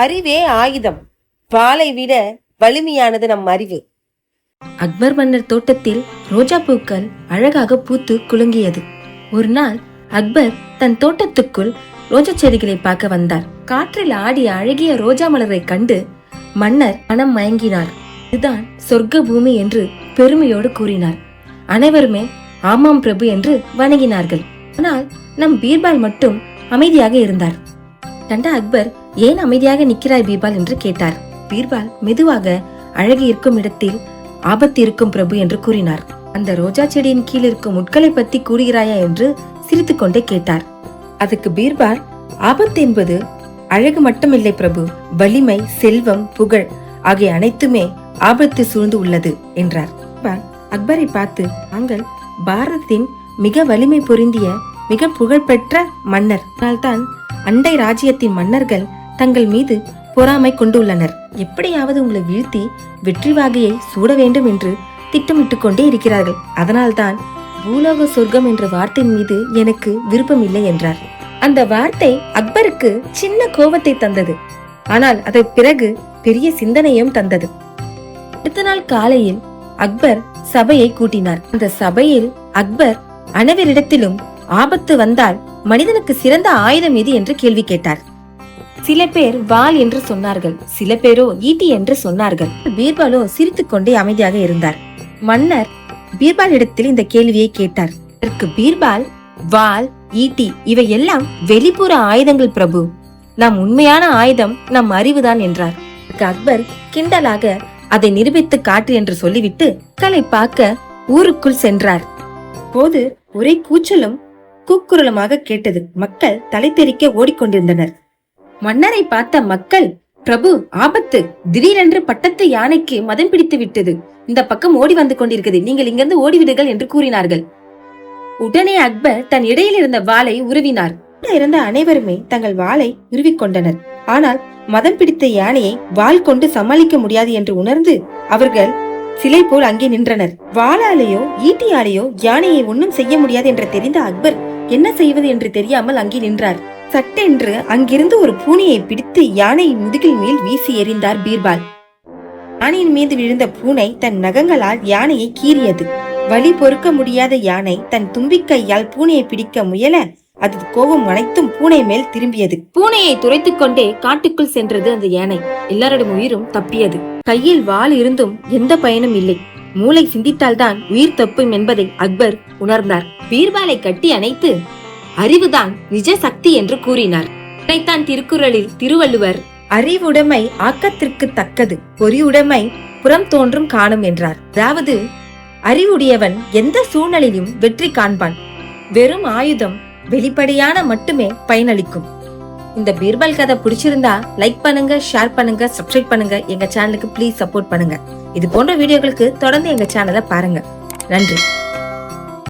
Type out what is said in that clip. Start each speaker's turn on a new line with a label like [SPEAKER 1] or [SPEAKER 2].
[SPEAKER 1] அறிவே ஆயுதம். பாலை விட வலிமையானது நம் அறிவு.
[SPEAKER 2] அக்பர் மன்னர் தோட்டத்தில் ரோஜா பூக்கள் அழகாக பூத்து குலுங்கியது. ஒரு நாள் அக்பர் தன் தோட்டத்துக்குள் ரோஜா செடிகளை பார்க்க வந்தார். காற்றில் ஆடிய அழகிய ரோஜா மலரை கண்டு மன்னர் மனம் மயங்கினார். இதுதான் சொர்க்க பூமி என்று பெருமையோடு கூறினார். அனைவருமே ஆமாம் பிரபு என்று வணங்கினார்கள். ஆனால் நம் பீர்பால் மட்டும் அமைதியாக இருந்தார். கண்ட அக்பர் ஏன் அமைதியாக நிற்கிறாய் பீர்பால் என்று கேட்டார். பீர்பால் மெதுவாக அழகு இருக்கும் இடத்தில் ஆபத்து இருக்கும் பிரபு என்று கூறினார். அந்த ரோஜா செடியின் கீழ் இருக்கும் முட்களை பத்தி கூறுகிறாயா என்று சிரித்துக்கொண்டே கேட்டார். அதுக்கு பீர்பால் ஆபத்து என்பது அழகு மட்டுமில்லை பிரபு. வலிமை செல்வம் புகழ் ஆகிய அனைத்துமே ஆபத்து சூழ்ந்து உள்ளது என்றார். அக்பரை பார்த்து நாங்கள் பாரதத்தின் மிக வலிமை பொருந்திய மிக புகழ்பெற்ற மன்னர். அதனால்தான் அண்டை ராஜ்யத்தின் மன்னர்கள் தங்கள் மீது பொறாமை கொண்டுள்ளனர். எப்படியாவது உங்களை வீழ்த்தி வெற்றி வாகையை சூட வேண்டும் என்று திட்டமிட்டுக் கொண்டே இருக்கிறார்கள். அதனால்தான் பூலோக சொர்க்கம் என்ற வார்த்தையின் மீது எனக்கு விருப்பமில்லை என்றார். அந்த வார்த்தை அக்பருக்கு சின்ன கோபத்தை தந்தது. ஆனால் அதை பிறகு பெரிய சிந்தனையும் தந்தது. அடுத்த நாள் காலையில் அக்பர் சபையை கூட்டினார். அந்த சபையில் அக்பர் அனைவரிடத்திலும் ஆபத்து வந்தால் மனிதனுக்கு சிறந்த ஆயுதம் எது என்று கேள்வி கேட்டார். சில பேர் வால் என்று சொன்னார்கள். சில பேரோ ஈட்டி என்று சொன்னார்கள். பீர்பாலோ சிரித்துக்கொண்டே அமைதியாக இருந்தார். மன்னர் பீர்பால் இடத்தில் இந்த கேள்வியை கேட்டார். அதற்கு பீர்பால் வால் ஈட்டி இவை எல்லாம் வெளிப்புற ஆயுதங்கள் பிரபு. நம் உண்மையான ஆயுதம் நம் அறிவுதான் என்றார். அக்பர் கிண்டலாக அதை நிரூபித்து காட்டு என்று சொல்லிவிட்டு களை பார்க்க ஊருக்குள் சென்றார். போது ஒரே கூச்சலும் கூக்குரலமாக கேட்டது. மக்கள் தலை தெறிக்க ஓடிக்கொண்டிருந்தனர். மன்னரை பார்த்த மக்கள் பிரபு ஆபத்து. திடீரென்று பட்டத்து யானைக்கு மதம் பிடித்து விட்டது. இந்த பக்கம் ஓடி வந்து கொண்டிருக்கிறது. நீங்கள் இங்கிருந்து ஓடிவிடுங்கள் என்று கூறினார்கள். உடனே அக்பர் தன் இடையில் இருந்த வாளை உருவினார். கூட இருந்த அனைவருமே தங்கள் வாளை உருவிக்கொண்டனர் ஆனால் மதம் பிடித்த யானையை வாள் கொண்டு சமாளிக்க முடியாது என்று உணர்ந்து அவர்கள் சிலை போல் அங்கே நின்றனர். வாளாலேயோ ஈட்டியாலேயோ யானையை ஒன்றும் செய்ய முடியாது என்று தெரிந்த அக்பர் என்ன செய்வது என்று தெரியாமல் அங்கே நின்றார். சட்டென்று அங்கிருந்து ஒரு பூனையை பிடித்து யானையின் முதுகில் மேல் வீசி எறிந்தார் பீர்பால். யானையின் மீது விழுந்த பூனை தன் நகங்களால் யானையை கீறியது. வலி பொறுக்க முடியாத யானை தன் தும்பிக்கையால் பூனையை பிடிக்க முயல அது கோபம் அனைத்தும் பூனை மேல் திரும்பியது. பூனையை துரைத்துக் கொண்டே காட்டுக்குள் சென்றது அந்த யானை. எல்லாரோட உயிரும் தப்பியது. கையில் வாள் இருந்தும் எந்த பயனும் இல்லை. மூளை சிந்தித்தால்தான் உயிர் தப்பும் என்பதை அக்பர் உணர்ந்தார். பீர்பாலை கட்டி அணைத்து அறிவுதான் நிஜ சக்தி என்று கூறினார். இதைத்தான் திருக்குறளில் திருவள்ளுவர் அறிவுடைமை ஆக்கத்திற்கு தக்கது பொறியுடைமை புறம் தோன்றும் காணும் என்றார். அதாவது அறிவுடையவன் எந்த சூழ்நிலையிலும் வெற்றி காண்பான். வெறும் ஆயுதம் வெளிப்படையான மட்டுமே பயனளிக்கும். இந்த பீர்பால் கதை பிடிச்சிருந்தா லைக் பண்ணுங்க ஷேர் பண்ணுங்க சப்ஸ்கிரைப் பண்ணுங்க. எங்க சேனலுக்கு ப்ளீஸ் சப்போர்ட் பண்ணுங்க. இது போன்ற வீடியோக்களுக்கு தொடர்ந்து எங்க சேனலை பாருங்க. நன்றி.